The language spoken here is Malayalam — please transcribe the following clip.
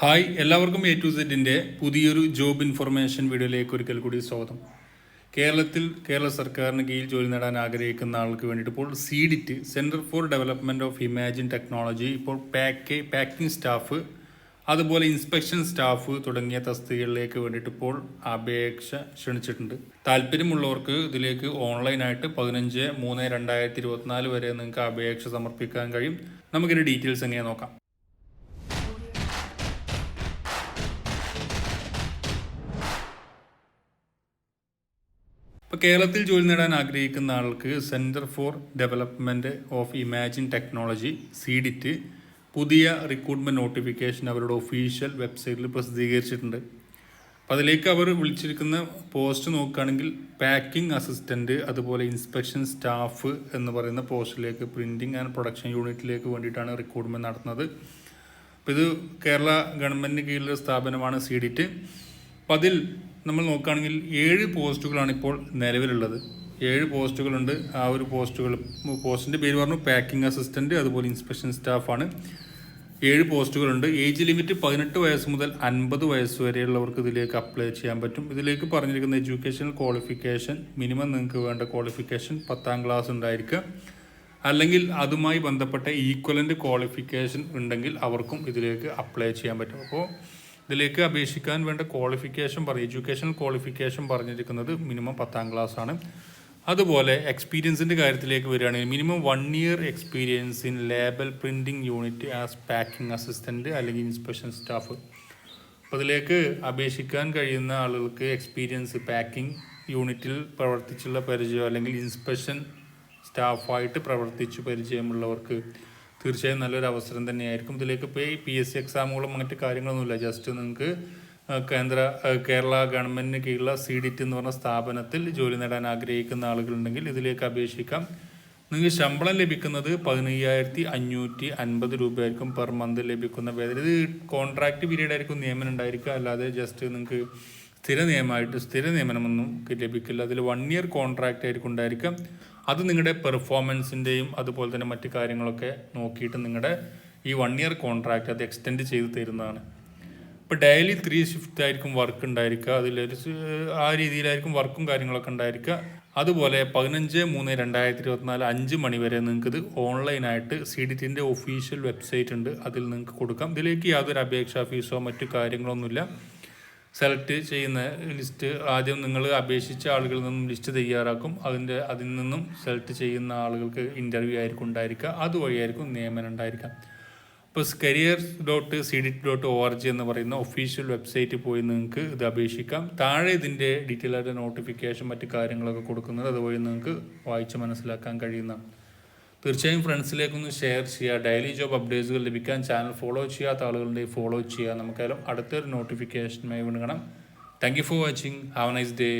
ഹായ് എല്ലാവർക്കും എ ടു സെറ്റിന്റെ പുതിയൊരു ജോബ് ഇൻഫർമേഷൻ വീഡിയോയിലേക്ക് ഒരിക്കൽ കൂടി സ്വാഗതം. കേരളത്തിൽ കേരള സർക്കാരിന് കീഴിൽ ജോലി നേടാൻ ആഗ്രഹിക്കുന്ന ആൾക്ക് വേണ്ടിയിട്ട് ഇപ്പോൾ C DIT centre for development of imaging technology ഇപ്പോൾ പാക്ക് പാക്കിംഗ് സ്റ്റാഫ് അതുപോലെ ഇൻസ്പെക്ഷൻ സ്റ്റാഫ് തുടങ്ങിയ തസ്തികകളിലേക്ക് വേണ്ടിയിട്ട് ഇപ്പോൾ അപേക്ഷ ക്ഷണിച്ചിട്ടുണ്ട്. താല്പര്യമുള്ളവർക്ക് ഇതിലേക്ക് ഓൺലൈനായിട്ട് പതിനഞ്ച് മൂന്ന് രണ്ടായിരത്തി ഇരുപത്തിനാല് വരെ നിങ്ങൾക്ക് അപേക്ഷ സമർപ്പിക്കാൻ കഴിയും. നമുക്കിതിന്റെ ഡീറ്റെയിൽസ് എങ്ങനെ നോക്കാം. ഇപ്പോൾ കേരളത്തിൽ ജോലി നേടാൻ ആഗ്രഹിക്കുന്ന ആൾക്ക് centre for development of imagine technology C DIT പുതിയ റിക്രൂട്ട്മെന്റ് നോട്ടിഫിക്കേഷൻ അവരുടെ ഒഫീഷ്യൽ വെബ്സൈറ്റിൽ പ്രസിദ്ധീകരിച്ചിട്ടുണ്ട്. അപ്പോൾ അതിലേക്ക് അവർ വിളിച്ചിരിക്കുന്ന പോസ്റ്റ് നോക്കുകയാണെങ്കിൽ പാക്കിംഗ് അസിസ്റ്റന്റ് അതുപോലെ ഇൻസ്പെക്ഷൻ സ്റ്റാഫ് എന്ന് പറയുന്ന പോസ്റ്റിലേക്ക് പ്രിന്റിംഗ് ആൻഡ് പ്രൊഡക്ഷൻ യൂണിറ്റിലേക്ക് വേണ്ടിയിട്ടാണ് റിക്രൂട്ട്മെന്റ് നടത്തുന്നത്. അപ്പോൾ ഇത് കേരള ഗവൺമെന്റിന് കീഴിലുള്ള സ്ഥാപനമാണ് സീഡിറ്റ് അപ്പം അതിൽ നമ്മൾ നോക്കുകയാണെങ്കിൽ ഏഴ് പോസ്റ്റുകളാണ് ഇപ്പോൾ നിലവിലുള്ളത്. ഏഴ് പോസ്റ്റുകളുണ്ട്. ആ ഒരു പോസ്റ്റുകൾ പോസ്റ്റിന്റെ പേര് പറഞ്ഞു പാക്കിംഗ് അസിസ്റ്റന്റ് അതുപോലെ ഇൻസ്പെക്ഷൻ സ്റ്റാഫാണ്. ഏഴ് പോസ്റ്റുകളുണ്ട്. ഏജ് ലിമിറ്റ് പതിനെട്ട് വയസ്സ് മുതൽ അൻപത് വയസ്സ് വരെയുള്ളവർക്ക് ഇതിലേക്ക് അപ്ലൈ ചെയ്യാൻ പറ്റും. ഇതിലേക്ക് പറഞ്ഞിരിക്കുന്ന എഡ്യൂക്കേഷണൽ ക്വാളിഫിക്കേഷൻ മിനിമം നിങ്ങൾക്ക് വേണ്ട ക്വാളിഫിക്കേഷൻ പത്താം ക്ലാസ് ഉണ്ടായിരിക്കുക. അല്ലെങ്കിൽ അതുമായി ബന്ധപ്പെട്ട ഈക്വലന്റ് ക്വാളിഫിക്കേഷൻ ഉണ്ടെങ്കിൽ അവർക്കും ഇതിലേക്ക് അപ്ലൈ ചെയ്യാൻ പറ്റും. അപ്പോൾ ഇതിലേക്ക് അപേക്ഷിക്കാൻ വേണ്ട ക്വാളിഫിക്കേഷൻ പറയും എഡ്യൂക്കേഷണൽ ക്വാളിഫിക്കേഷൻ പറഞ്ഞിരിക്കുന്നത് മിനിമം പത്താം ക്ലാസ് ആണ്. അതുപോലെ എക്സ്പീരിയൻസിന്റെ കാര്യത്തിലേക്ക് വരികയാണെങ്കിൽ minimum one year experience in label printing unit as packing assistant അല്ലെങ്കിൽ ഇൻസ്പെക്ഷൻ സ്റ്റാഫ് അപ്പോൾ അതിലേക്ക് അപേക്ഷിക്കാൻ കഴിയുന്ന ആളുകൾക്ക് എക്സ്പീരിയൻസ് പാക്കിംഗ് യൂണിറ്റിൽ പ്രവർത്തിച്ചുള്ള പരിചയം അല്ലെങ്കിൽ ഇൻസ്പെക്ഷൻ സ്റ്റാഫായിട്ട് പ്രവർത്തിച്ചു പരിചയമുള്ളവർക്ക് തീർച്ചയായും നല്ലൊരു അവസരം തന്നെയായിരിക്കും. ഇതിലേക്ക് പോയി പി എസ് സി എക്സാമുകളും മറ്റ് കാര്യങ്ങളൊന്നുമില്ല. ജസ്റ്റ് നിങ്ങൾക്ക് കേന്ദ്ര കേരള ഗവൺമെന്റിന് കീഴിലുള്ള സി ഡി ടി എന്ന് പറഞ്ഞ സ്ഥാപനത്തിൽ ജോലി നേടാൻ ആഗ്രഹിക്കുന്ന ആളുകളുണ്ടെങ്കിൽ ഇതിലേക്ക് അപേക്ഷിക്കാം. നിങ്ങൾക്ക് ശമ്പളം ലഭിക്കുന്നത് പതിനയ്യായിരത്തി അഞ്ഞൂറ്റി അൻപത് രൂപയായിരിക്കും പെർ മന്ത് ലഭിക്കുന്ന വേദന ഇത് കോൺട്രാക്ട് പീരീഡ് ആയിരിക്കും നിയമനം ഉണ്ടായിരിക്കുക. അല്ലാതെ ജസ്റ്റ് നിങ്ങൾക്ക് സ്ഥിര നിയമമായിട്ട് സ്ഥിര നിയമനമൊന്നും ലഭിക്കില്ല. അതിൽ വൺ ഇയർ കോൺട്രാക്റ്റ് ആയിരിക്കും ഉണ്ടായിരിക്കുക അത് നിങ്ങളുടെ പെർഫോമൻസിന്റെയും അതുപോലെ തന്നെ മറ്റു കാര്യങ്ങളൊക്കെ നോക്കിയിട്ട് നിങ്ങളുടെ ഈ വൺ ഇയർ കോൺട്രാക്റ്റ് അത് എക്സ്റ്റെൻഡ് ചെയ്ത് തരുന്നതാണ്. ഇപ്പോൾ ഡെയിലി ത്രീ ഷിഫ്റ്റ് ആയിരിക്കും വർക്ക് ഉണ്ടായിരിക്കുക. അതിലൊരു ആ രീതിയിലായിരിക്കും വർക്കും കാര്യങ്ങളൊക്കെ ഉണ്ടായിരിക്കുക. അതുപോലെ പതിനഞ്ച് മൂന്ന് രണ്ടായിരത്തി ഇരുപത്തിനാല് അഞ്ച് മണി വരെ നിങ്ങൾക്ക് ഇത് ഓൺലൈനായിട്ട് സി ഡി ടിന്റെ ഒഫീഷ്യൽ വെബ്സൈറ്റ് ഉണ്ട്. അതിൽ നിങ്ങൾക്ക് കൊടുക്കാം. ഇതിലേക്ക് യാതൊരു അപേക്ഷാ ഫീസോ മറ്റു കാര്യങ്ങളൊന്നുമില്ല. സെലക്ട് ചെയ്യുന്ന ലിസ്റ്റ് ആദ്യം നിങ്ങൾ അപേക്ഷിച്ച ആളുകളിൽ നിന്നും ലിസ്റ്റ് തയ്യാറാക്കും. അതിന്റെ അതിൽ നിന്നും സെലക്ട് ചെയ്യുന്ന ആളുകൾക്ക് ഇന്റർവ്യൂ ആയിരിക്കും ഉണ്ടായിരിക്കുക. അതുവഴിയായിരിക്കും നിയമനം ഉണ്ടായിരിക്കുക. അപ്പോൾ career dot C D dot O R G എന്ന് പറയുന്ന ഒഫീഷ്യൽ വെബ്സൈറ്റിൽ പോയി നിങ്ങൾക്ക് ഇത് അപേക്ഷിക്കാം. താഴെ ഇതിന്റെ ഡീറ്റെയിൽ ആയിട്ട് നോട്ടിഫിക്കേഷൻ മറ്റു കാര്യങ്ങളൊക്കെ കൊടുക്കുന്നത് അതുവഴി നിങ്ങൾക്ക് വായിച്ച് മനസ്സിലാക്കാൻ കഴിയുന്നതാണ്. തീർച്ചയായും ഫ്രണ്ട്സിലേക്കൊന്ന് ഷെയർ ചെയ്യുക. ഡെയിലി ജോബ് അപ്ഡേറ്റ്സുകൾ ലഭിക്കാൻ ചാനൽ ഫോളോ ചെയ്യാത്ത ആളുകളുടെ ഫോളോ ചെയ്യുക. നമുക്കായാലും അടുത്തൊരു നോട്ടിഫിക്കേഷനുമായി വിണുകണം കാണാം. Thank you for watching. Have nice day.